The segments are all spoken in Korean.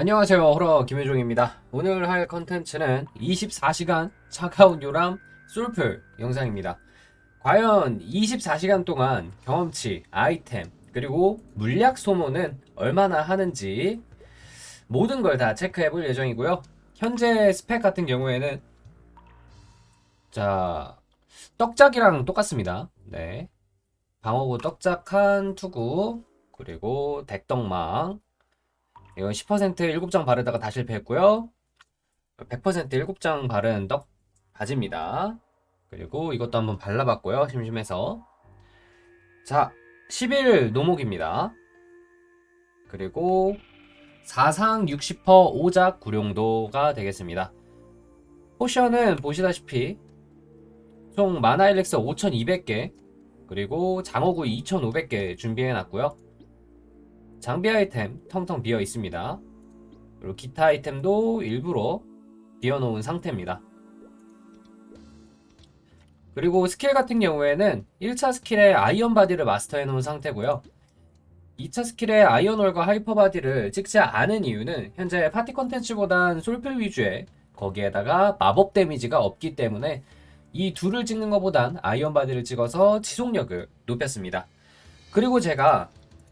안녕하세요. 호러 김효종입니다. 오늘 할 컨텐츠는 24시간 차가운 요람 솔플 영상입니다. 과연 24시간 동안 경험치, 아이템, 그리고 물약 소모는 얼마나 하는지 모든 걸 다 체크해 볼 예정이고요. 현재 스펙 같은 경우에는 자 떡작이랑 똑같습니다. 네. 방어구 떡작한 투구 그리고 덱덕망 이건 10% 7장 바르다가 다 실패했고요. 100% 7장 바른 떡 바지입니다. 그리고 이것도 한번 발라봤고요. 심심해서. 자, 11 노목입니다. 그리고 4상 60% 5작 구룡도가 되겠습니다. 포션은 보시다시피 총 마나 일렉스 5200개 그리고 장어구 2500개 준비해놨고요. 장비 아이템 텅텅 비어 있습니다. 그리고 기타 아이템도 일부러 비워놓은 상태입니다. 그리고 스킬 같은 경우에는 1차 스킬에 아이언 바디를 마스터해 놓은 상태고요. 2차 스킬에 아이언홀과 하이퍼 바디를 찍지 않은 이유는 현재 파티 컨텐츠보단 솔필 위주의 거기에다가 마법 데미지가 없기 때문에 이 둘을 찍는 것보단 아이언 바디를 찍어서 지속력을 높였습니다. 그리고 제가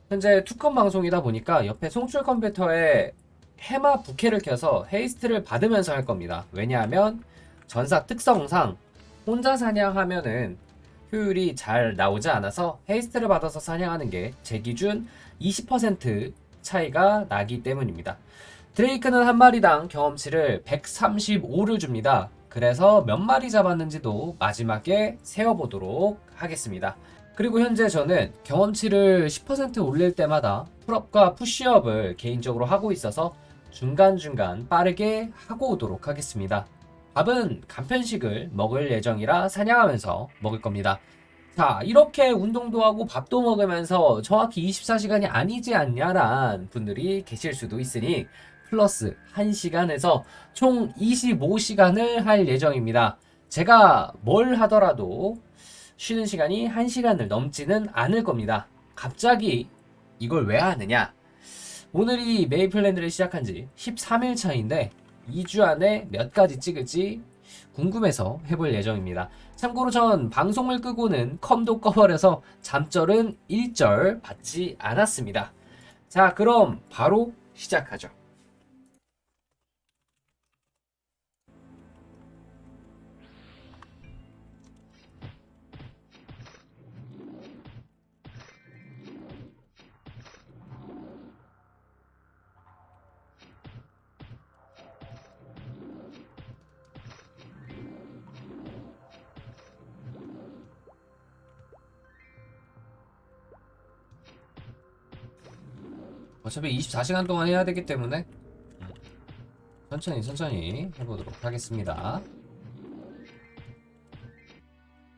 현재 투컴 방송이다 보니까 옆에 송출 컴퓨터에 해마 부캐를 켜서 헤이스트를 받으면서 할 겁니다. 왜냐하면 전사 특성상 혼자 사냥하면은 효율이 잘 나오지 않아서 헤이스트를 받아서 사냥하는 게 제 기준 20% 차이가 나기 때문입니다. 드레이크는 한 마리당 경험치를 135를 줍니다. 그래서 몇 마리 잡았는지도 마지막에 세어보도록 하겠습니다. 그리고 현재 저는 경험치를 10% 올릴 때마다 풀업과 푸시업을 개인적으로 하고 있어서 중간중간 빠르게 하고 오도록 하겠습니다. 밥은 간편식을 먹을 예정이라 사냥하면서 먹을 겁니다. 자, 이렇게 운동도 하고 밥도 먹으면서 정확히 24시간이 아니지 않냐란 분들이 계실 수도 있으니 플러스 1시간에서 총 25시간을 할 예정입니다. 제가 뭘 하더라도 쉬는 시간이 1시간을 넘지는 않을 겁니다. 갑자기 이걸 왜 하느냐? 오늘이 메이플랜드를 시작한 지 13일 차인데 2주 안에 몇 가지 찍을지 궁금해서 해볼 예정입니다. 참고로 전 방송을 끄고는 컴도 꺼버려서 잠절은 1절 받지 않았습니다. 자, 그럼 바로 시작하죠. 어차피 24시간 동안 해야 되기 때문에 천천히 천천히 해보도록 하겠습니다.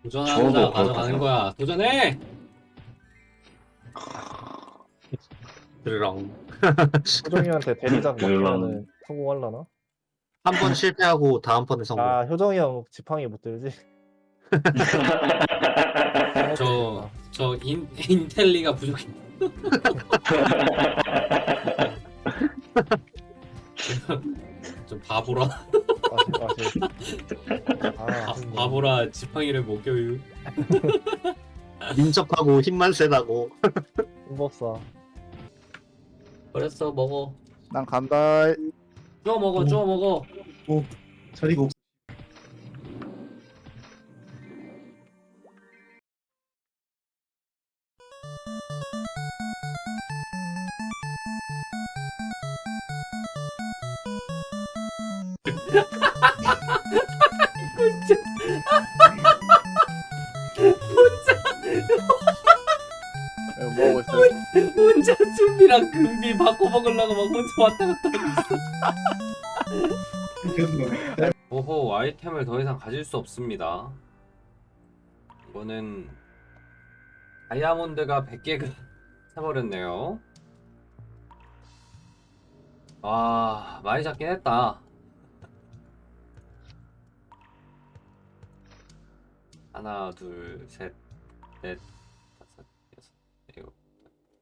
도전하자 저도 가져가는 거야. 도전해! 드르렁 효정이한테 대리작. 맡기면은 성공할라나? 한 번 실패하고 다음 번에 성공. 아 효정이 형 지팡이 못 들지? 저, 저 인, 인텔리가 부족해. 좀 바보라. 아직 아직 아 바, 아쉽네. 바보라 지팡이를 못 껴요. 민첩하고 힘만 세다고. 힘없어 그랬어 먹어. 난 간다. 쪼 먹어 쪼 먹어. 자리가 없 뭐하고 있어요? 혼자 준비랑 금비 바꿔 먹으려고 막 혼자 왔다 갔다 계속 오호 아이템을 더 이상 가질 수 없습니다. 이거는 다이아몬드가 100개가 사버렸네요. 와 많이 잡긴 했다. 하나 둘 셋넷. 다섯 여섯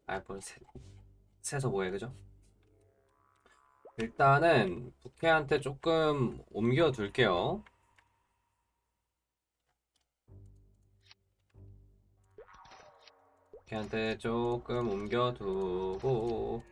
아홉 셋 세서 뭐해 그죠? 일단은 부캐한테 조금 옮겨둘게요. 부캐한테 조금 옮겨두고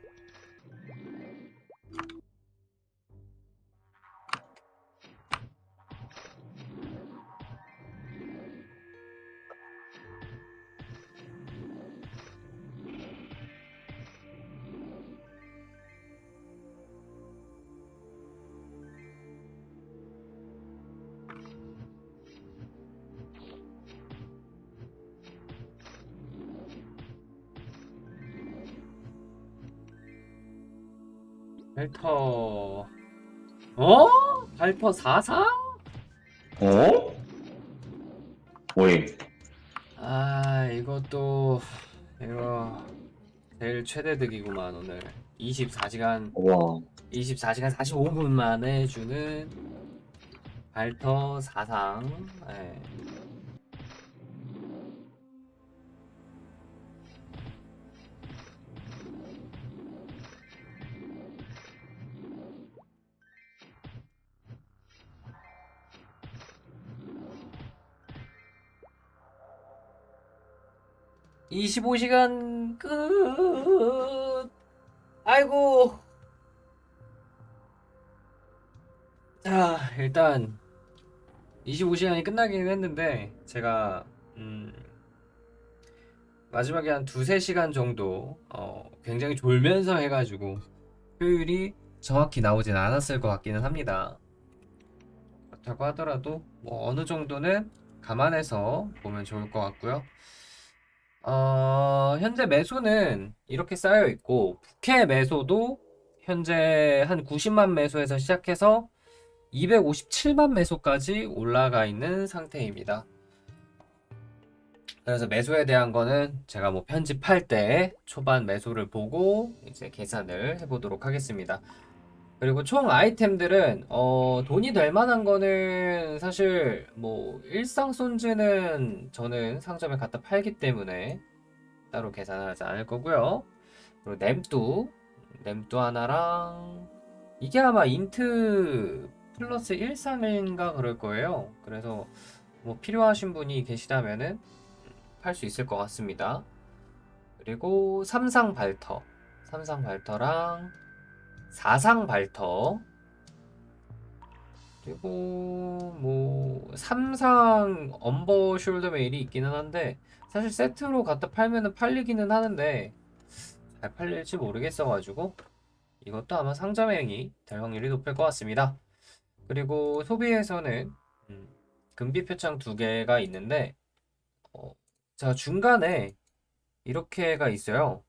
발터 어? 발터 4상? 어? 오잉. 아 이것도 이거 제일 최대 득이구만 오늘 24시간 와. 24시간 45분 만에 주는 발터 4상 예. (25시간) 끝 아이고 자, 일단 25시간이 끝나긴 했는데 제가 음, 마지막에 한 두세 시간 정도 어, 굉장히 졸면서 해가지고 효율이 정확히 나오진 않았을 것 같기는 합니다. 그렇다고 하더라도 뭐 어느 정도는 감안해서 보면 좋을 것 같고요. 어, 현재 매수는 이렇게 쌓여 있고 부캐 매수도 현재 한 90만 매수에서 시작해서 257만 매수까지 올라가 있는 상태입니다. 그래서 매수에 대한 거는 제가 뭐 편집할 때 초반 매수를 보고 이제 계산을 해보도록 하겠습니다. 그리고 총 아이템들은 어 돈이 될 만한 거는 사실 뭐 일상 손즈는 저는 상점에 갖다 팔기 때문에 따로 계산하지 않을 거고요. 그리고 램뚜 램뚜 하나랑 이게 아마 인트 플러스 13인가 그럴 거예요. 그래서 뭐 필요하신 분이 계시다면은 팔 수 있을 것 같습니다. 그리고 삼상 발터, 삼상 발터랑 사상 발터 그리고 뭐 삼상 엄버 숄더 메일이 있기는 한데 사실 세트로 갖다 팔면은 팔리기는 하는데 잘 팔릴지 모르겠어가지고 이것도 아마 상점행이 될 확률이 높을 것 같습니다. 그리고 소비에서는 음, 금비 표창 두 개가 있는데 어, 자 중간에 이렇게가 있어요.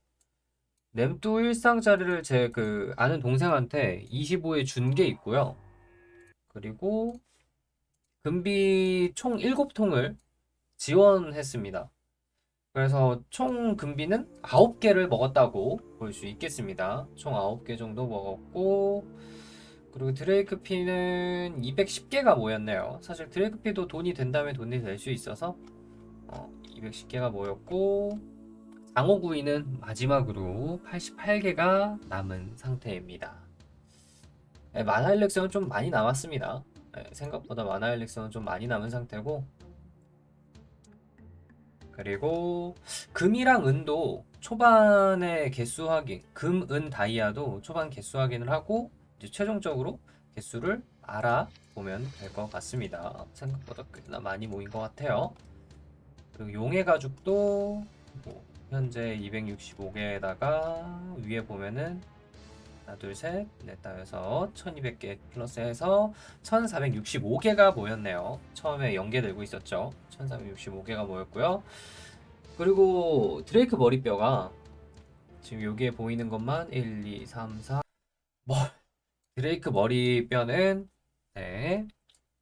램뚜 일상짜리를 제 그 아는 동생한테 25에 준 게 있고요. 그리고 금비 총 7통을 지원했습니다. 그래서 총 금비는 9개를 먹었다고 볼 수 있겠습니다. 총 9개 정도 먹었고 그리고 드레이크 피는 210개가 모였네요. 사실 드레이크 피도 돈이 된다면 돈이 될 수 있어서 어, 210개가 모였고 장어구이는 마지막으로 88개가 남은 상태입니다. 네, 만화 일렉션은 좀 많이 남았습니다. 네, 생각보다 만화 일렉션은 좀 많이 남은 상태고 그리고 금이랑 은도 초반에 개수 확인, 금, 은, 다이아도 초반 개수 확인을 하고 이제 최종적으로 개수를 알아보면 될 것 같습니다. 생각보다 꽤나 많이 모인 것 같아요. 그리고 용의 가죽도 뭐 현재 265개에다가 위에 보면은 하나 둘셋넷 다 여섯 1200개 플러스해서 1465개가 모였네요. 처음에 연계 들고 있었죠. 1465개가 모였고요. 그리고 드레이크 머리뼈가 지금 여기에 보이는 것만 1, 2, 3, 4 뭐, 드레이크 머리뼈는 네,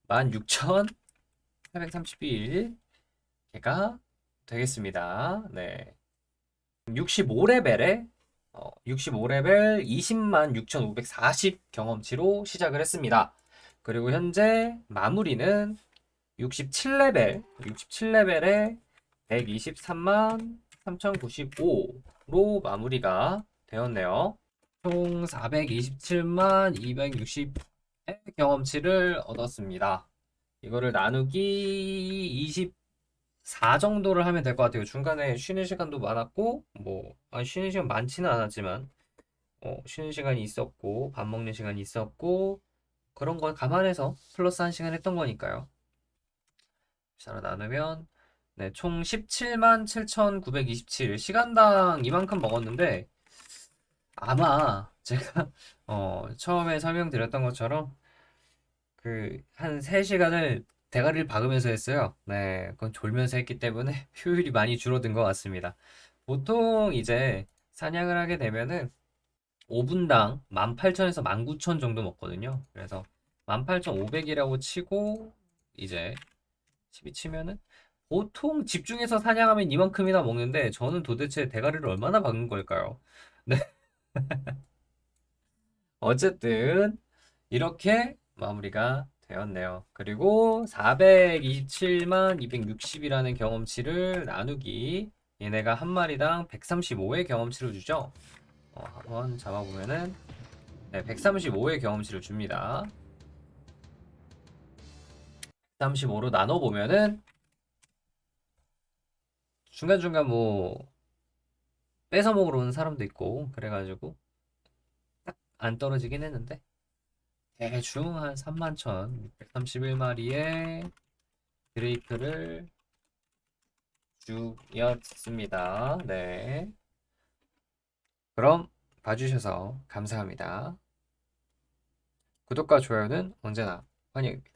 16,831개가 되겠습니다. 네. 65레벨에 어, 65레벨 20만 6,540 경험치로 시작을 했습니다. 그리고 현재 마무리는 67레벨, 67레벨에 123만 3,095로 마무리가 되었네요. 총 427만 260의 경험치를 얻었습니다. 이거를 나누기 24 정도를 하면 될 것 같아요. 중간에 쉬는 시간도 많았고, 뭐, 아, 쉬는 시간 많지는 않았지만, 어, 쉬는 시간이 있었고, 밥 먹는 시간이 있었고, 그런 걸 감안해서 플러스 한 시간 했던 거니까요. 자, 나누면, 네, 총 17만 7,927. 시간당 이만큼 먹었는데, 아마 제가, 어, 처음에 설명드렸던 것처럼, 그, 한 3시간을 대가리를 박으면서 했어요. 네, 그건 졸면서 했기 때문에 효율이 많이 줄어든 것 같습니다. 보통 이제 사냥을 하게 되면은 5분당 18,000에서 19,000 정도 먹거든요. 그래서 18,500이라고 치고 이제 12 치면은 보통 집중해서 사냥하면 이만큼이나 먹는데 저는 도대체 대가리를 얼마나 박는 걸까요? 네. 어쨌든 이렇게 마무리가 되었네요. 그리고 427만 260이라는 경험치를 나누기 얘네가 한 마리당 135의 경험치를 주죠. 어, 한번 잡아보면은 네, 135의 경험치를 줍니다. 135로 나눠보면은 중간중간 뭐 뺏어 먹으러 오는 사람도 있고 그래가지고 딱 안 떨어지긴 했는데 대충 한 31,631마리의 드레이크를 주였습니다. 네. 그럼 봐주셔서 감사합니다. 구독과 좋아요는 언제나 환영입니다.